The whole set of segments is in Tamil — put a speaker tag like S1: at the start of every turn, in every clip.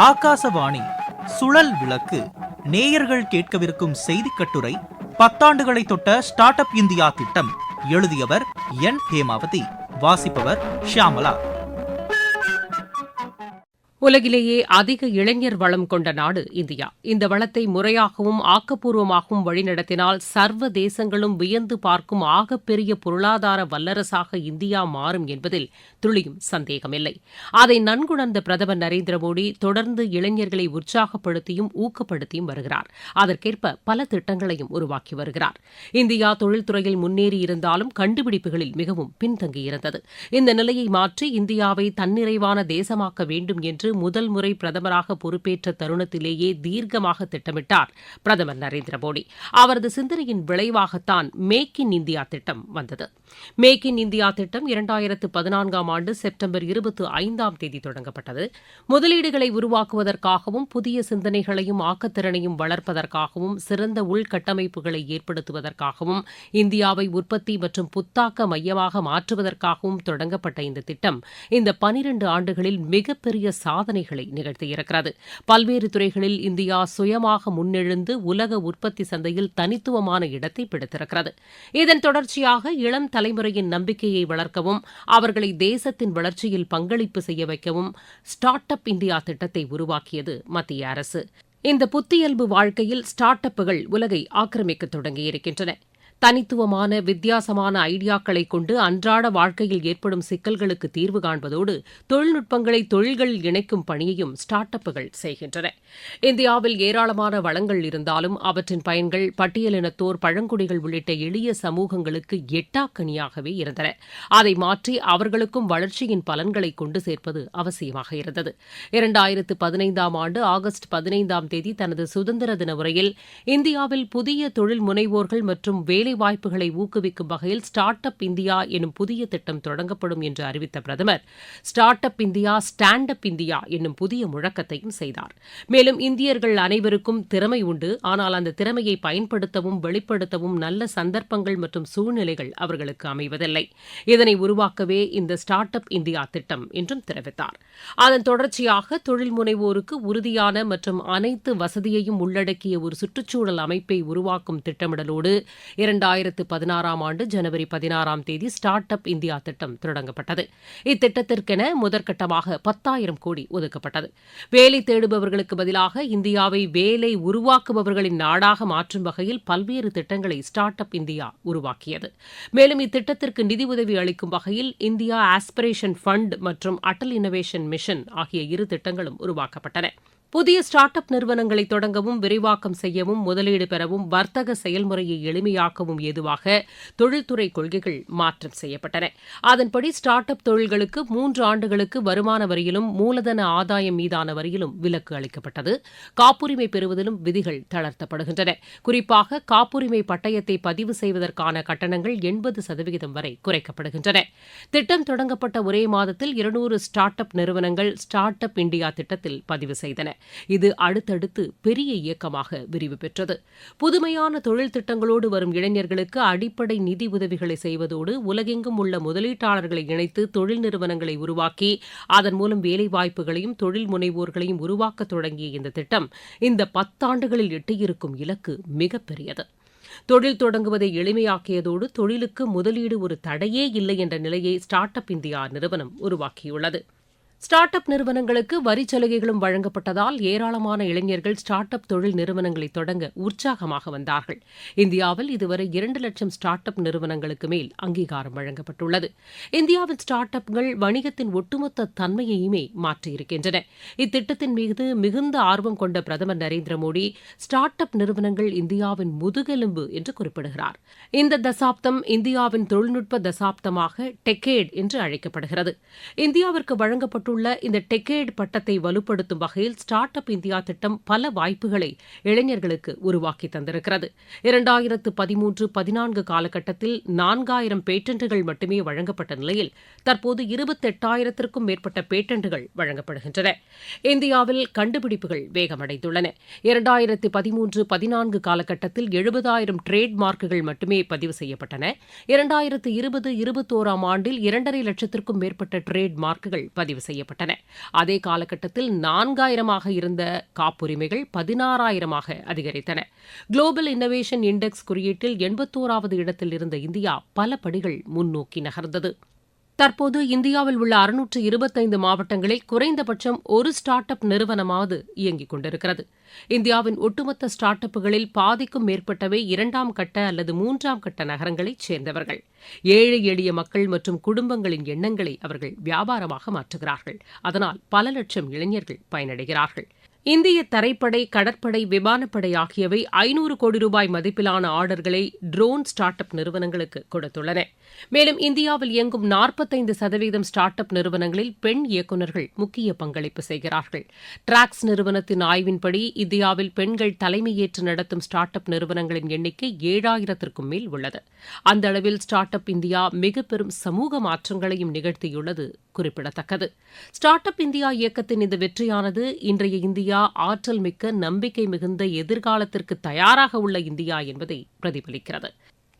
S1: ஆகாசவாணி சுழல் விளக்கு நேயர்கள் கேட்கவிருக்கும் செய்திக் கட்டுரை பத்தாண்டுகளை தொட்ட ஸ்டார்ட் அப் இந்தியா திட்டம் எழுதியவர் என். ஹேமாவதி வாசிப்பவர் ஷியாமலா.
S2: உலகிலேயே அதிக இளைஞர் வளம் கொண்ட நாடு இந்தியா. இந்த வளத்தை முறையாகவும் ஆக்கப்பூர்வமாகவும் வழிநடத்தினால் சர்வ தேசங்களும் வியந்து பார்க்கும் ஆகப்பெரிய பொருளாதார வல்லரசாக இந்தியா மாறும் என்பதில் துளியும் சந்தேகமில்லை. அதை நன்குணர்ந்த பிரதமர் நரேந்திர மோடி தொடர்ந்து இளைஞர்களை உற்சாகப்படுத்தியும் ஊக்கப்படுத்தியும் வருகிறார். அதற்கேற்ப பல திட்டங்களையும் உருவாக்கி வருகிறார். இந்தியா தொழில்துறையில் முன்னேறியிருந்தாலும் கண்டுபிடிப்புகளில் மிகவும் பின்தங்கியிருந்தது. இந்த நிலையை மாற்றி இந்தியாவை தன்னிறைவான தேசமாக்க வேண்டும் என்று முதல் முறை பிரதமராக பொறுப்பேற்ற தருணத்திலேயே தீர்க்கமாக திட்டமிட்டார் பிரதமர் நரேந்திர மோடி. அவரது சிந்தனையின் விளைவாகத்தான் மேக் இன் இந்தியா திட்டம் வந்தது. மேக் இன் இந்தியா திட்டம் இரண்டாயிரத்து பதினான்காம் ஆண்டு செப்டம்பர் இருபத்தி ஐந்தாம் தேதி தொடங்கப்பட்டது. முதலீடுகளை உருவாக்குவதற்காகவும் புதிய சிந்தனைகளையும் ஆக்கத்திறனையும் வளர்ப்பதற்காகவும் சிறந்த உள்கட்டமைப்புகளை ஏற்படுத்துவதற்காகவும் இந்தியாவை உற்பத்தி மற்றும் புத்தாக்க மையமாக மாற்றுவதற்காகவும் தொடங்கப்பட்ட இந்த திட்டம் இந்த பனிரண்டு ஆண்டுகளில் மிகப்பெரிய சாதனைகளை நிகழ்த்தியிருக்கிறது. பல்வேறு துறைகளில் இந்தியா சுயமாக முன்னெழுந்து உலக உற்பத்தி சந்தையில் தனித்துவமான இடத்தை பிடித்திருக்கிறது. இதன் தொடர்ச்சியாக இளம் தலைமுறையின் நம்பிக்கையை வளர்க்கவும் அவர்களை தேசத்தின் வளர்ச்சியில் பங்களிப்பு செய்ய வைக்கவும் ஸ்டார்ட் அப் இந்தியா திட்டத்தை உருவாக்கியது மத்திய அரசு. இந்த புத்தியல்பு வாழ்க்கையில் ஸ்டார்ட் அப்புகள் உலகை ஆக்கிரமிக்க தொடங்கியிருக்கின்றன. தனித்துவமான வித்தியாசமான ஐடியாக்களை கொண்டு அன்றாட வாழ்க்கையில் ஏற்படும் சிக்கல்களுக்கு தீர்வு காண்பதோடு தொழில்நுட்பங்களை தொழில்களில் இணைக்கும் பணியையும் ஸ்டார்ட் அப்புகள் செய்கின்றன. இந்தியாவில் ஏராளமான வளங்கள் இருந்தாலும் அவற்றின் பயன்கள் பட்டியலினத்தோர் பழங்குடிகள் உள்ளிட்ட எளிய சமூகங்களுக்கு எட்டாக்கனியாகவே இருந்தன. அதை மாற்றி அவர்களுக்கும் வளர்ச்சியின் பலன்களை கொண்டு சேர்ப்பது அவசியமாக இருந்தது. இரண்டாயிரத்து பதினைந்தாம் ஆண்டு ஆகஸ்ட் பதினைந்தாம் தேதி தனது சுதந்திர தின உரையில் இந்தியாவில் புதிய தொழில் முனைவோர்கள் மற்றும் வேலை வேலைவாய்ப்புகளை ஊக்குவிக்கும் வகையில் ஸ்டார்ட் அப் இந்தியா எனும் புதிய திட்டம் தொடங்கப்படும் என்று அறிவித்த பிரதமர் start up India stand up India என்னும் புதிய முழக்கத்தையும் செய்தார். மேலும் இந்தியர்கள் அனைவருக்கும் திறமை உண்டு. ஆனால் அந்த திறமையை பயன்படுத்தவும் வெளிப்படுத்தவும் நல்ல சந்தர்ப்பங்கள் மற்றும் சூழ்நிலைகள் அவர்களுக்கு அமைவதில்லை. இதனை உருவாக்கவே இந்த ஸ்டார்ட் அப் இந்தியா திட்டம் என்றும் தெரிவித்தார் அதன் தொடர்ச்சியாக தொழில் முனைவோருக்கு உறுதியான மற்றும் அனைத்து வசதியையும் உள்ளடக்கிய ஒரு சுற்றுச்சூழல் அமைப்பை உருவாக்கும் திட்டமிடலோடு இரண்டு இரண்டாயிரத்து பதினாறாம் ஆண்டு ஜனவரி பதினாறாம் தேதி ஸ்டார்ட் அப் இந்தியா திட்டம் தொடங்கப்பட்டது. இத்திட்டத்திற்கென முதற்கட்டமாக பத்தாயிரம் கோடி ஒதுக்கப்பட்டது. வேலை தேடுபவர்களுக்கு பதிலாக இந்தியாவை வேலை உருவாக்குபவர்களின் நாடாக மாற்றும் வகையில் பல்வேறு திட்டங்களை ஸ்டார்ட் அப் இந்தியா உருவாக்கியது. மேலும் இத்திட்டத்திற்கு நிதியுதவி அளிக்கும் வகையில் இந்தியா ஆஸ்பிரேஷன் ஃபண்ட் மற்றும் அடல் இன்னோவேஷன் மிஷன் ஆகிய இரு திட்டங்களும் உருவாக்கப்பட்டன. புதிய ஸ்டார்ட் அப் நிறுவனங்களை தொடங்கவும் விரிவாக்கம் செய்யவும் முதலீடு பெறவும் வர்த்தக செயல்முறையை எளிமையாக்கவும் ஏதுவாக தொழில்துறை கொள்கைகள் மாற்றம் செய்யப்பட்டன. அதன்படி ஸ்டார்ட் அப் தொழில்களுக்கு மூன்று ஆண்டுகளுக்கு வருமான வரியிலும் மூலதன ஆதாயம் மீதான வரியிலும் விலக்கு அளிக்கப்பட்டது. காப்புரிமை பெறுவதிலும் விதிகள் தளர்த்தப்படுகின்றன. குறிப்பாக காப்புரிமை பட்டயத்தை பதிவு செய்வதற்கான கட்டணங்கள் எண்பது சதவிகிதம் வரை குறைக்கப்படுகின்றன. திட்டம் தொடங்கப்பட்ட ஒரே மாதத்தில் இருநூறு ஸ்டார்ட் அப் நிறுவனங்கள் ஸ்டார்ட் அப் இந்தியா திட்டத்தில் பதிவு செய்தன. இது அடுத்தடுத்து பெரிய இயக்கமாக விரிவு பெற்றது. புதுமையான தொழில் திட்டங்களோடு வரும் இளைஞர்களுக்கு அடிப்படை நிதி உதவிகளை செய்வதோடு உலகெங்கும் உள்ள முதலீட்டாளர்களை இணைத்து தொழில் நிறுவனங்களை உருவாக்கி அதன் மூலம் வேலைவாய்ப்புகளையும் தொழில் முனைவோர்களையும் உருவாக்க தொடங்கிய இந்த திட்டம் இந்த பத்தாண்டுகளில் எட்டியிருக்கும் இலக்கு மிகப்பெரியது. தொழில் தொடங்குவதை எளிமையாக்கியதோடு தொழிலுக்கு முதலீடு ஒரு தடையே இல்லை என்ற நிலையை ஸ்டார்ட் அப் இந்தியா நிறுவனம் உருவாக்கியுள்ளது. ஸ்டார்ட் அப் நிறுவனங்களுக்கு வரி சலுகைகளும் வழங்கப்பட்டதால் ஏராளமான இளைஞர்கள் ஸ்டார்ட் அப் தொழில் நிறுவனங்களை தொடங்க உற்சாகமாக வந்தார்கள். இந்தியாவில் இதுவரை இரண்டு லட்சம் ஸ்டார்ட் அப் நிறுவனங்களுக்கு மேல் அங்கீகாரம் வழங்கப்பட்டுள்ளது. இந்தியாவில் ஸ்டார்ட் அப்கள் வணிகத்தின் ஒட்டுமொத்த தன்மையையுமே மாற்றியிருக்கின்றன. இத்திட்டத்தின் மீது மிகுந்த ஆர்வம் கொண்ட பிரதமர் நரேந்திர மோடி ஸ்டார்ட் அப் நிறுவனங்கள் இந்தியாவின் முதுகெலும்பு என்று குறிப்பிடுகிறார். இந்த தசாப்தம் இந்தியாவின் தொழில்நுட்ப தசாப்தமாக டெக்கேட் என்று அழைக்கப்படுகிறது. இந்தியாவிற்கு வழங்கப்பட்டு வழங்கப்பட்டுள்ள இந்த டெக்கேட் பட்டத்தை வலுப்படுத்தும் வகையில் ஸ்டார்ட் அப் இந்தியா திட்டம் பல வாய்ப்புகளை இளைஞர்களுக்கு உருவாக்கி தந்திருக்கிறது. இரண்டாயிரத்து பதிமூன்று பதினான்கு காலகட்டத்தில் நான்காயிரம் பேட்டன்ட்டுகள் மட்டுமே வழங்கப்பட்ட நிலையில் தற்போது இருபத்தெட்டாயிரத்திற்கும் மேற்பட்ட பேட்டன்ட்டுகள் வழங்கப்படுகின்றன. இந்தியாவில் கண்டுபிடிப்புகள் வேகமடைந்துள்ளன. இரண்டாயிரத்து பதிமூன்று பதினான்கு காலகட்டத்தில் எழுபதாயிரம் ட்ரேட் மார்க்குகள் மட்டுமே பதிவு செய்யப்பட்டன. இரண்டாயிரத்து இருபது இருபத்தோராம் ஆண்டில் இரண்டரை லட்சத்திற்கும் மேற்பட்ட ட்ரேட் மார்க்குகள் பதிவு செய்யப்பட்டன செய்யப்பட்டன. அதே காலகட்டத்தில் நான்காயிரமாக இருந்த காப்புரிமைகள் பதினாறாயிரமாக அதிகரித்தன. குளோபல் இன்னோவேஷன் இண்டெக்ஸ் குறியீட்டில் எண்பத்தோராவது இடத்தில் இருந்த இந்தியா பல படிகள் முன்னோக்கி நகர்ந்தது. தற்போது இந்தியாவில் உள்ள அறுநூற்று இருபத்தைந்து மாவட்டங்களில் குறைந்தபட்சம் ஒரு ஸ்டார்ட் அப் நிறுவனமாவது இயங்கிக் கொண்டிருக்கிறது. இந்தியாவின் ஒட்டுமொத்த ஸ்டார்ட் அப்புகளில் பாதிக்கும் மேற்பட்டவை இரண்டாம் கட்ட அல்லது மூன்றாம் கட்ட நகரங்களைச் சேர்ந்தவர்கள். ஏழை எளிய மக்கள் மற்றும் குடும்பங்களின் எண்ணங்களை அவர்கள் வியாபாரமாக மாற்றுகிறார்கள். அதனால் பல லட்சம் இளைஞர்கள் பயனடைகிறார்கள். இந்திய தரைப்படை கடற்படை விமானப்படை ஆகியவை ஐநூறு கோடி ரூபாய் மதிப்பிலான ஆர்டர்களை ட்ரோன் ஸ்டார்ட் அப் நிறுவனங்களுக்கு கொடுத்துள்ளன. மேலும் இந்தியாவில் இயங்கும் நாற்பத்தைந்து சதவீதம் ஸ்டார்ட் அப் நிறுவனங்களில் பெண் இயக்குநர்கள் முக்கிய பங்களிப்பு செய்கிறார்கள். டிராக்ஸ் நிறுவனத்தின் ஆய்வின்படி இந்தியாவில் பெண்கள் தலைமையேற்று நடத்தும் ஸ்டார்ட் அப் நிறுவனங்களின் எண்ணிக்கை ஏழாயிரத்திற்கும் மேல் உள்ளது. அந்த அளவில் ஸ்டார்ட் அப் இந்தியா மிக பெரும் சமூக மாற்றங்களையும் நிகழ்த்தியுள்ளது குறிப்பிடத்தக்கது. ஸ்டார்ட் அப் இந்தியா இயக்கத்தின் இந்த வெற்றியானது இன்றைய இந்தியா ஆற்றல் மிக்க நம்பிக்கை மிகுந்த எதிர்காலத்திற்கு தயாராக உள்ள இந்தியா என்பதை பிரதிபலிக்கிறது.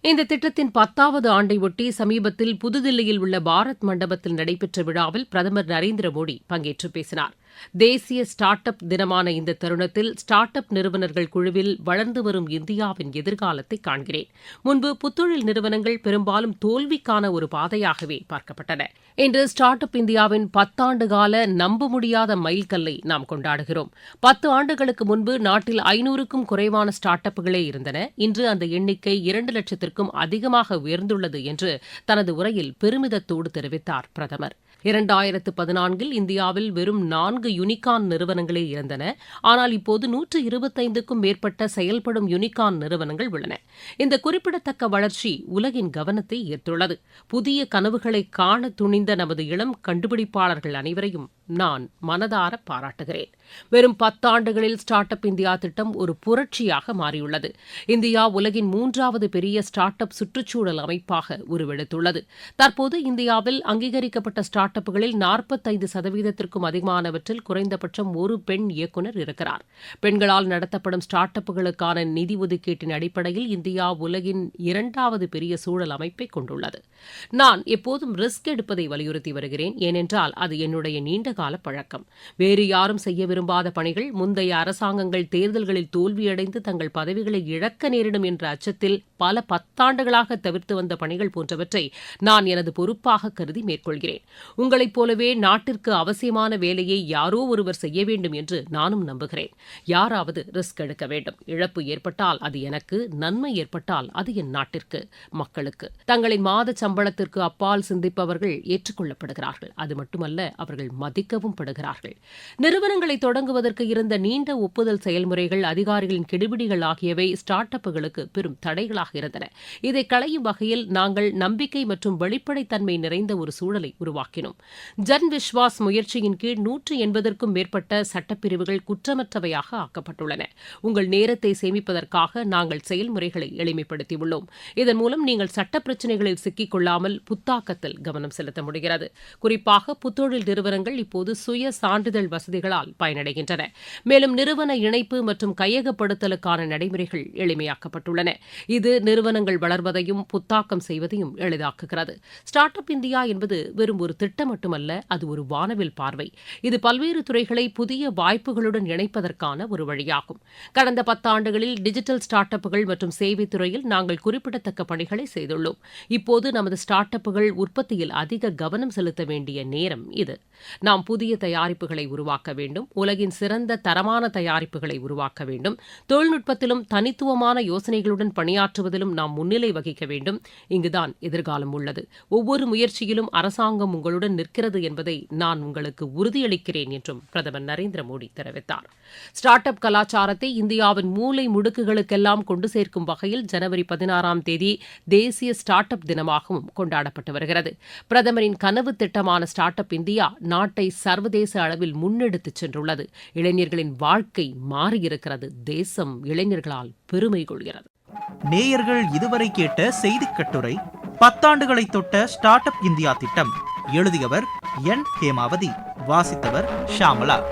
S2: இந்த திட்டத்தின் பத்தாவது ஆண்டை ஒட்டி சமீபத்தில் புதுதில்லியில் உள்ள பாரத் மண்டபத்தில் நடைபெற்ற விழாவில் பிரதமர் நரேந்திர மோடி பங்கேற்று பேசினார். தேசிய ஸ்டார்ட் அப் தினமான இந்த தருணத்தில் ஸ்டார்ட் அப் நிறுவனர்கள் குழுவில் வளர்ந்து வரும் இந்தியாவின் எதிர்காலத்தை காண்கிறேன். முன்பு புத்தொழில் நிறுவனங்கள் பெரும்பாலும் தோல்விக்கான ஒரு பாதையாகவே பார்க்கப்பட்டன. இன்று ஸ்டார்ட் அப் இந்தியாவின் பத்தாண்டு கால நம்ப முடியாத மைல்கல்லை நாம் கொண்டாடுகிறோம். பத்து ஆண்டுகளுக்கு முன்பு நாட்டில் ஐநூறுக்கும் குறைவான ஸ்டார்ட் அப்புகளே இருந்தன. இன்று அந்த எண்ணிக்கை இரண்டு லட்சத்திற்கும் அதிகமாக உயர்ந்துள்ளது என்று தனது உரையில் பெருமிதத்தோடு தெரிவித்தார் பிரதமர். இரண்டாயிரத்து பதினான்கில் இந்தியாவில் வெறும் நான்கு யூனிகான் நிறுவனங்களே இருந்தன. ஆனால் இப்போது நூற்று இருபத்தைந்துக்கும் மேற்பட்ட செயல்படும் யூனிகான் நிறுவனங்கள் உள்ளன. இந்த குறிப்பிடத்தக்க வளர்ச்சி உலகின் கவனத்தை ஈர்த்துள்ளது. புதிய கனவுகளை காண துணிந்த நமது இளம் கண்டுபிடிப்பாளர்கள் அனைவரையும் நான் மனதார பாராட்டுகிறேன். வெறும் பத்தாண்டுகளில் ஸ்டார்ட் அப் இந்தியா திட்டம் ஒரு புரட்சியாக மாறியுள்ளது. இந்தியா உலகின் மூன்றாவது பெரிய ஸ்டார்ட் அப் சுற்றுச்சூழல் அமைப்பாக உருவெடுத்துள்ளது. தற்போது இந்தியாவில் அங்கீகரிக்கப்பட்ட ஸ்டார்ட் அப்புகளில் நாற்பத்தைந்து சதவீதத்திற்கும் அதிகமானவற்றில் குறைந்தபட்சம் ஒரு பெண் இயக்குநர் இருக்கிறார். பெண்களால் நடத்தப்படும் ஸ்டார்ட் அப்புகளுக்கான நிதி ஒதுக்கீட்டின் அடிப்படையில் இந்தியா உலகின் இரண்டாவது பெரிய சூழல் அமைப்பை கொண்டுள்ளது. நான் எப்போதும் ரிஸ்க் எடுப்பதை வலியுறுத்தி வருகிறேன். ஏனென்றால் அது என்னுடைய நீண்ட கால பழக்கம். வேறு யாரும் செய்ய விரும்பாத பணிகள் முந்தைய அரசாங்கங்கள் தேர்தல்களில் தோல்வியடைந்து தங்கள் பதவிகளை இழக்க நேரிடும் என்ற அச்சத்தில் பல பத்தாண்டுகளாக தவிர்த்து வந்த பணிகள் போன்றவற்றை நான் எனது பொறுப்பாக கருதி மேற்கொள்கிறேன். உங்களைப் போலவே நாட்டிற்கு அவசியமான வேலையை யாரோ ஒருவர் செய்ய வேண்டும் என்று நானும் நம்புகிறேன். யாராவது ரிஸ்க் எடுக்க வேண்டும். இழப்பு ஏற்பட்டால் அது எனக்கு நன்மை ஏற்பட்டால் அது என் நாட்டிற்கு மக்களுக்கு. தங்களின் மாத சம்பளத்திற்கு அப்பால் சிந்திப்பவர்கள் ஏற்றுக்கொள்ளப்படுகிறார்கள். அது மட்டுமல்ல அவர்கள் மதிக்கவும் படுகிறார்கள். நிறுவனங்களை தொடங்குவதற்கு இருந்த நீண்ட ஒப்புதல் செயல்முறைகள் அதிகாரிகளின் கெடுபிடிகள் ஆகியவை ஸ்டார்ட் அப்புகளுக்கு பெரும் தடைகளாக இருந்தன. இதை களையும் வகையில் நாங்கள் நம்பிக்கை மற்றும் வெளிப்படைத்தன்மை நிறைந்த ஒரு சூழலை உருவாக்கினோம். ஜன் விஸ்வாஸ் முயற்சியின் கீழ் நூற்று எண்பதற்கும் மேற்பட்ட சட்டப்பிரிவுகள் குற்றமற்றவையாக ஆக்கப்பட்டுள்ளன. உங்கள் நேரத்தை சேமிப்பதற்காக நாங்கள் செயல்முறைகளை எளிமைப்படுத்தியுள்ளோம். இதன் மூலம் நீங்கள் சட்ட பிரச்சினைகளில் சிக்கிக் கொள்ளாமல் புத்தாக்கத்தில் கவனம் செலுத்த முடிகிறது. குறிப்பாக புத்தொழில் நிறுவனங்கள் இப்போது சுய சான்றிதழ் வசதிகளால் பயனடைகின்றன மேலும் நிறுவன இணைப்பு மற்றும் கையகப்படுத்தலுக்கான நடைமுறைகள் எளிமையாக்கப்பட்டுள்ளன. இது நிறுவனங்கள் வளர்வதையும் புத்தாக்கம் செய்வதையும் எளிதாக்குகிறது. ஸ்டார்ட் அப் இந்தியா என்பது வெறும் ஒரு திட்டம் மட்டுமல்ல அது ஒரு வானவில் பார்வை. இது பல்வேறு துறைகளை புதிய வாய்ப்புகளுடன் இணைப்பதற்கான ஒரு வழியாகும். கடந்த பத்தாண்டுகளில் டிஜிட்டல் ஸ்டார்ட் அப்புகள் மற்றும் சேவைத் துறையில் நாங்கள் குறிப்பிடத்தக்க பணிகளை செய்துள்ளோம். இப்போது நமது ஸ்டார்ட் அப்புகள் உற்பத்தியில் அதிக கவனம் செலுத்த வேண்டிய நேரம் இது. நாம் புதிய தயாரிப்புகளை உருவாக்க வேண்டும் உலகின் சிறந்த தரமான தயாரிப்புகளை உருவாக்க வேண்டும். தொழில்நுட்பத்திலும் தனித்துவமான யோசனைகளுடன் பணியாற்றுவதிலும் நாம் முன்னிலை வகிக்க வேண்டும். இங்குதான் எதிர்காலம் உள்ளது. ஒவ்வொரு முயற்சியிலும் அரசாங்கம் உங்களுடன் நிற்கிறது என்பதை நான் உங்களுக்கு உறுதியளிக்கிறேன் என்றும் பிரதமர் நரேந்திர மோடி தெரிவித்தார். ஸ்டார்ட் அப் கலாச்சாரத்தை இந்தியாவின் மூலை முடுக்குகளுக்கெல்லாம் கொண்டு சேர்க்கும் வகையில் ஜனவரி பதினாறாம் தேதி தேசிய ஸ்டார்ட் அப் தினமாகவும் கொண்டாடப்பட்டு வருகிறது. பிரதமரின் கனவு திட்டமான ஸ்டார்ட் அப் இந்தியா நாட்டை சர்வதேச அளவில் முன்னெடுத்துச் சென்றுள்ளது. இளைஞர்களின் வாழ்க்கை மாறியிருக்கிறது. தேசம் இளைஞர்களால் பெருமை கொள்கிறது.
S1: நேயர்கள் இதுவரை கேட்ட செய்தி கட்டுரை பத்தாண்டுகளை தொட்ட ஸ்டார்ட் அப் இந்தியா திட்டம் எழுதியவர் என். ஹேமாவதி வாசித்தவர் ஷாமலா.